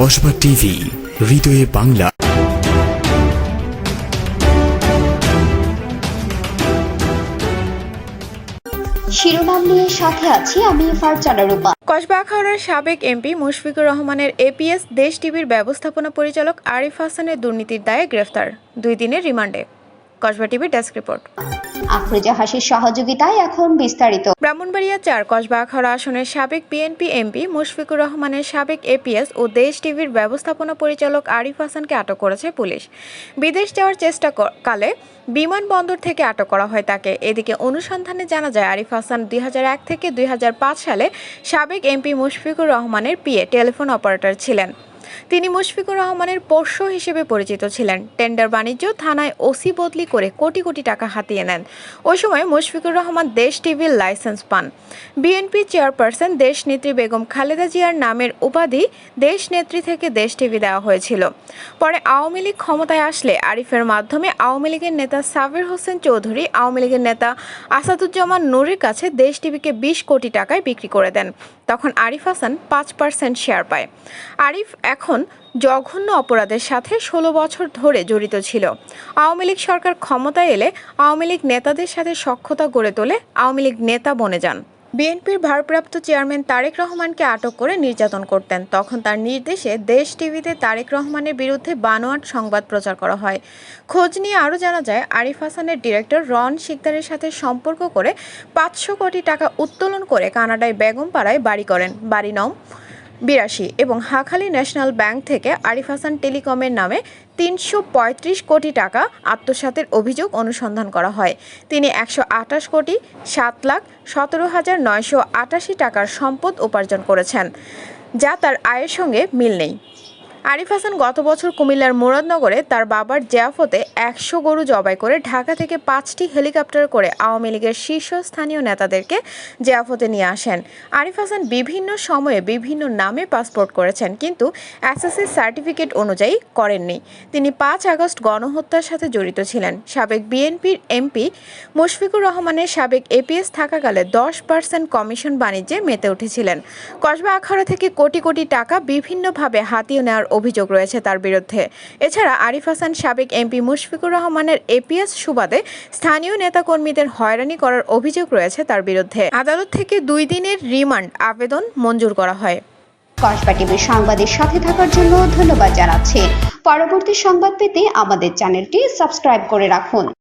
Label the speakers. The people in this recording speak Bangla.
Speaker 1: কসবা টিভি হৃদয়ে বাংলা।
Speaker 2: শিরোনাম নিয়ে সাথে আছি আমি ফারজানা রূপা।
Speaker 3: কসবা আখাউড়ার সাবেক এমপি মুশফিকুর রহমানের এপিএস দেশ টিভির ব্যবস্থাপনা পরিচালক আরিফ হাসানের দুর্নীতির দায়ে গ্রেফতার দুই দিনের রিমান্ডে। কসবা টিভির ডেস্ক রিপোর্ট।
Speaker 2: আফরোজা হাসির সহযোগিতায় এখন বিস্তারিত।
Speaker 3: ব্রাহ্মণবাড়িয়া চার কসবা আখাউড়া আসনের সাবেক বিএনপি এমপি মুশফিকুর রহমানের সাবেক এপিএস ও দেশ টিভির ব্যবস্থাপনা পরিচালক আরিফ হাসানকে আটক করেছে পুলিশ। বিদেশ যাওয়ার চেষ্টা কালে বিমানবন্দর থেকে আটক করা হয় তাকে। এদিকে অনুসন্ধানে জানা যায় আরিফ হাসান দুই হাজার এক থেকে দুই হাজার পাঁচ সালে সাবেক এমপি মুশফিকুর রহমানের পিএ টেলিফোন অপারেটর ছিলেন। তিনি মুশফিকুর রহমানের পোষ্য হিসেবে পরিচিত ছিলেন। টেন্ডার বাণিজ্য থানায় ওসি বদলি করে কোটি কোটি টাকা হাতিয়ে নেন। ওই সময় মুশফিকুর রহমান দেশ টিভির লাইসেন্স পান। বিএনপি চেয়ারপারসন দেশ নেত্রী বেগম খালেদা জিয়ার নামের উপাধি দেশ নেত্রী থেকে দেশ টিভি দেওয়া হয়েছিল। পরে আওয়ামী লীগ ক্ষমতায় আসলে আরিফের মাধ্যমে আওয়ামী লীগের নেতা সাবির হোসেন চৌধুরী, আওয়ামী লীগের নেতা আসাদুজ্জামান নুরের কাছে দেশ টিভিকে বিশ কোটি টাকায় বিক্রি করে দেন। তখন আরিফ হাসান পাঁচ পার্সেন্ট শেয়ার পায়। আরিফ এখন জঘন্য অপরাধের সাথে ষোলো বছর ধরে জড়িত ছিল। আওয়ামী লীগ সরকার ক্ষমতায় এলে আওয়ামী লীগ নেতাদের সাথে সখ্যতা গড়ে তোলে আওয়ামী লীগ নেতা বনে যান। বিএনপির ভারপ্রাপ্ত চেয়ারম্যান তারেক রহমানকে আটক করে নির্যাতন করতেন। তখন তার নির্দেশে দেশ টিভিতে তারেক রহমানের বিরুদ্ধে বানোয়াট সংবাদ প্রচার করা হয়। খোঁজ নিয়ে আরও জানা যায়, আরিফ হাসানের ডিরেক্টর রন শিকদারের সাথে সম্পর্ক করে পাঁচশো কোটি টাকা উত্তোলন করে কানাডায় বেগমপাড়ায় বাড়ি করেন। বাড়ি নম বিরাশি এবং হাখালী ন্যাশনাল ব্যাংক থেকে আরিফ হাসান টেলিকমের নামে তিনশো পঁয়ত্রিশ কোটি টাকা আত্মসাতের অভিযোগ অনুসন্ধান করা হয়। তিনি একশো আঠাশ কোটি সাত লাখ সতেরো হাজার নয়শো আটাশি টাকার সম্পদ উপার্জন করেছেন, যা তার আয়ের সঙ্গে মিল নেই। আরিফ হাসান গত বছর কুমিল্লার মুরাদনগরে তার বাবার জিয়াফতে একশো গরু জবাই করে ঢাকা থেকে পাঁচটি হেলিকপ্টার করে আওয়ামী লীগের শীর্ষস্থানীয় নেতাদেরকে জিয়াফতে নিয়ে আসেন। আরিফ হাসান বিভিন্ন সময়ে বিভিন্ন নামে পাসপোর্ট করেছেন, কিন্তু এসএসসি সার্টিফিকেট অনুযায়ী করেননি। তিনি পাঁচ আগস্ট গণহত্যার সাথে জড়িত ছিলেন। সাবেক বিএনপির এমপি মুশফিকুর রহমানের সাবেক এপিএস থাকাকালে দশ পার্সেন্ট কমিশন বাণিজ্যে মেতে উঠেছিলেন। কসবা আখাড়া থেকে কোটি কোটি টাকা বিভিন্নভাবে হাতিয়ে নেওয়ার অভিযোগ রয়েছে তার বিরুদ্ধে। এছাড়া আরিফ হাসান, সাবেক এমপি মুশফিকুর রহমানের এপিএস সুবাদে স্থানীয় নেতাকর্মীদের হয়রানি করার অভিযোগ রয়েছে তার বিরুদ্ধে। আদালত থেকে দুই দিনের রিমান্ড আবেদন মঞ্জুর করা হয়।
Speaker 2: কসবা টিভির সংবাদের সাথে থাকার জন্য ধন্যবাদ জানাচ্ছি। পরবর্তী সংবাদ পেতে আমাদের চ্যানেলটি সাবস্ক্রাইব করে রাখুন।